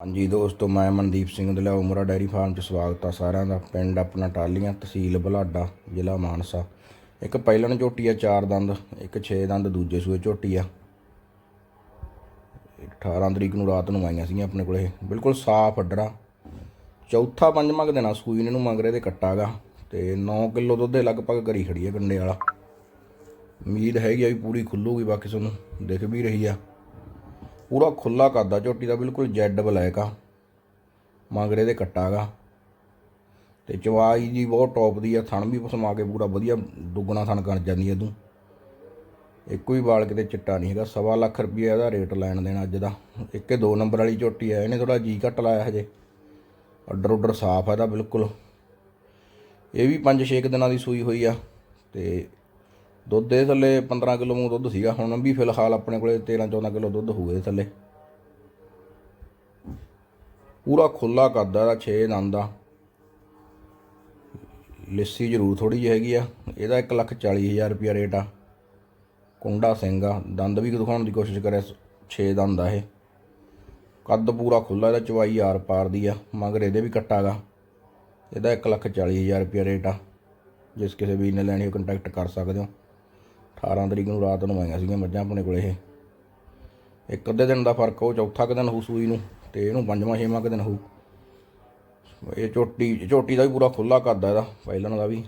ਹਾਂਜੀ ਦੋਸਤੋ, ਮੈਂ ਮਨਦੀਪ ਸਿੰਘ ਦਲਾ ਉਮਰਾ ਡੈਰੀ ਫਾਰਮ 'ਚ ਸਵਾਗਤ ਆ ਸਾਰਿਆਂ ਦਾ। ਪਿੰਡ ਆਪਣਾ ਟਾਲੀਆਂ ਤਹਿਸੀਲ ਬਲਾਡਾ, ਜ਼ਿਲ੍ਹਾ ਮਾਨਸਾ। ਇੱਕ ਪਹਿਲਣ ਝੋਟੀ ਆ, ਚਾਰ ਦੰਦ, ਇੱਕ 6 ਦੰਦ, ਦੂਜੇ ਸੂਏ ਝੋਟੀ ਆ। 18 ਤਰੀਕ ਨੂੰ ਰਾਤ ਨੂੰ ਆਈਆਂ ਸੀਗੀਆਂ ਆਪਣੇ ਕੋਲੇ। ਬਿਲਕੁਲ ਸਾਫ਼ ਅੱਡਰਾ। ਚੌਥਾ ਪੰਜਵਾਂ ਕੁ ਦਿਨ ਸੂਈ ਇਹਨਾਂ ਨੂੰ ਮੰਗ ਰਹੇ ਤੇ ਕੱਟਾਗਾ ਤੇ 9 ਕਿਲੋ ਦੁੱਧ ਦੇ ਲਗਭਗ ਘਰੀ ਖੜੀ ਆ ਗੰਡੇ ਵਾਲਾ। ਉਮੀਦ ਹੈਗੀ ਆ ਵੀ ਪੂਰੀ ਖੁੱਲੂਗੀ, ਬਾਕੀ ਤੁਹਾਨੂੰ ਦਿਖ ਵੀ ਰਹੀ ਆ। ਪੂਰਾ ਖੁੱਲਾ ਕਰਦਾ, ਝੋਟੀ ਦਾ ਬਿਲਕੁਲ ਜੈਡ ਬਲੈਕ ਆ। ਮਗਰੇ ਦੇ ਕੱਟਾਗਾ ਤੇ ਚਵਾਈ ਜੀ ਬਹੁਤ ਟੌਪ ਦੀ ਆ, ਥਣ ਵੀ ਪਸਮਾ ਕੇ ਪੂਰਾ ਵਧੀਆ ਦੁੱਗਣਾ ਥਣ ਕਰ ਜਾਂਦੀ ਐ ਤੂੰ। ਇੱਕੋ ਹੀ ਵਾਲ ਕਿਤੇ ਚਿੱਟਾ ਨਹੀਂ ਹੈਗਾ, ਸਵਾ ਲੱਖ ਰੁਪਏ ਇਹਦਾ ਰੇਟ ਲੈਣ ਦੇਣਾ ਅੱਜ ਦਾ। ਇੱਕੇ ਦੋ ਨੰਬਰ ਵਾਲੀ ਝੋਟੀ ਆ, ਇਹਨੇ ਥੋੜਾ ਜੀ ਘੱਟ ਲਾਇਆ ਹਜੇ। ਅੱਡਰ ਉੱਡਰ ਸਾਫ਼ ਹੈ ਇਹਦਾ ਬਿਲਕੁਲ। ਇਹ ਵੀ 5-6 ਦਿਨਾਂ ਦੀ ਸੂਈ ਹੋਈ ਆ, ਤੇ ਦੁੱਧ ਦੇ ਥੱਲੇ 15 ਕਿਲੋ ਮੂੰਹ ਦੁੱਧ ਸੀਗਾ, ਹੁਣ ਵੀ ਫਿਲਹਾਲ ਆਪਣੇ ਕੋਲੇ 13-14 ਕਿਲੋ ਦੁੱਧ ਹੋਊਗਾ ਇਹਦੇ ਥੱਲੇ। ਪੂਰਾ ਖੁੱਲਾ ਕਰਦਾ ਇਹਦਾ 6 ਦੰਦ ਦਾ ਲਿੱਸੀ ਜ਼ਰੂਰ ਥੋੜੀ ਜਿਹੀ ਹੈਗੀ ਆ। ਇਹਦਾ 140000 ਰੁਪਿਆ ਰੇਟ ਆ। ਕੁੰਡਾ ਸਿੰਘ ਆ, ਦੰਦ ਵੀ ਦਿਖਾਉਣ ਦੀ ਕੋਸ਼ਿਸ਼ ਕਰਿਆ 6 ਦੰਦ ਆ ਇਹ। ਕੱਦ ਪੂਰਾ ਖੁੱਲਾ ਇਹਦਾ ਚਵਾਈ ਆਰ ਪਾਰ ਦੀ ਆ, ਮਗਰ ਇਹਦੇ ਵੀ ਕੱਟਾਗਾ ਇਹਦਾ 140000 ਰੁਪਿਆ ਰੇਟ ਆ। ਜਿਸ ਕਿਸੇ ਵੀਰ ਨੇ ਲੈਣੀ ਹੋ ਕੰਟੈਕਟ ਕਰ ਸਕਦੇ ਹੋ। 18 ਤਰੀਕ ਨੂੰ ਰਾਤ ਨੂੰ ਆਈਆਂ ਸੀਗੀਆਂ ਮੱਝਾਂ ਆਪਣੇ ਕੋਲੇ ਇਹ। ਇੱਕ ਅੱਧੇ ਦਿਨ ਦਾ ਫ਼ਰਕ ਉਹ ਚੌਥਾ ਕੁ ਦਿਨ ਹੋਊ ਸੂਈ ਨੂੰ ਤੇ ਇਹਨੂੰ ਪੰਜਵਾਂ, ਛੇਵਾਂ ਕੁ ਦਿਨ ਹੋਊ। ਇਹ ਝੋਟੀ ਝੋਟੀ ਦਾ ਵੀ ਪੂਰਾ ਖੁੱਲਾ ਕਰਦਾ ਇਹਦਾ, ਪਹਿਲਾਂ ਦਾ ਵੀ।